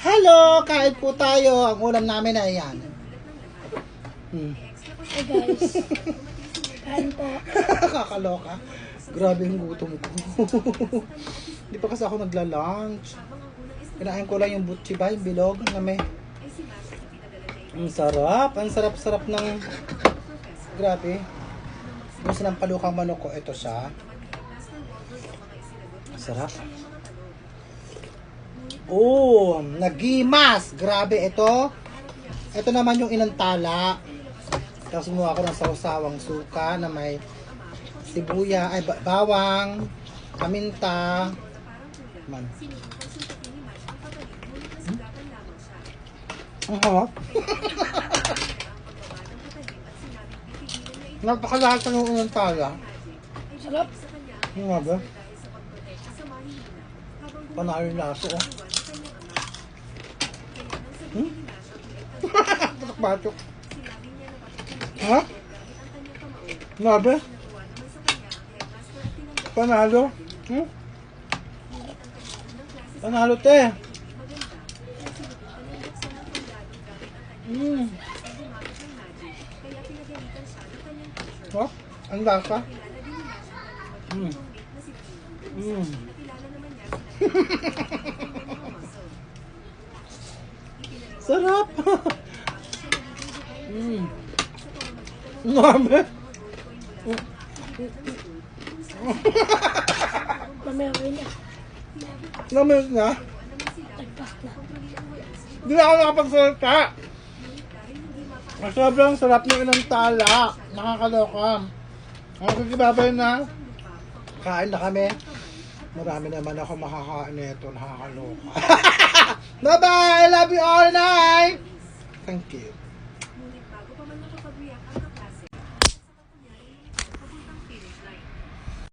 Hello! Kain po tayo. Ang ulam namin ay yan. Hmm. Hey guys. Kain po. Kakaloka. Grabe yung gutom ko. Hindi pa kasi ako nagla-lunch. Kinain ko lang yung butchi ba, yung bilog na may... Ang sarap. Ang sarap-sarap ng... Grabe. Gusto ng palukang manok ko. Ito siya. Ang Sarap. Oh, nagimas. Grabe ito. Ito naman yung inantala. Tapos gumawa ko ng sawsawang suka na may sibuya, ay ba- bawang, paminta. Man. Hmm? Ang harap. Napakalahat ng inantala. Sarap. Ano ba? Panalo yung laso, oh. Hmm? Batok-batok. Ha? Nga ba? Panalo? Hmm? Panalo, te. Hmm. Oh, ang lasa. Hmm. Hmm. Sarap! mm. Nabe! Mamaya kayo na. Namis na? Hindi na ako nakapagsalita. Sobrang sarap ng ilang tala. Nakakaloka. Ang kagibabay na. Kain na kami. Marami naman ako makakain nito. Nakakaloka. Bye-bye! I love you all night! Thank you.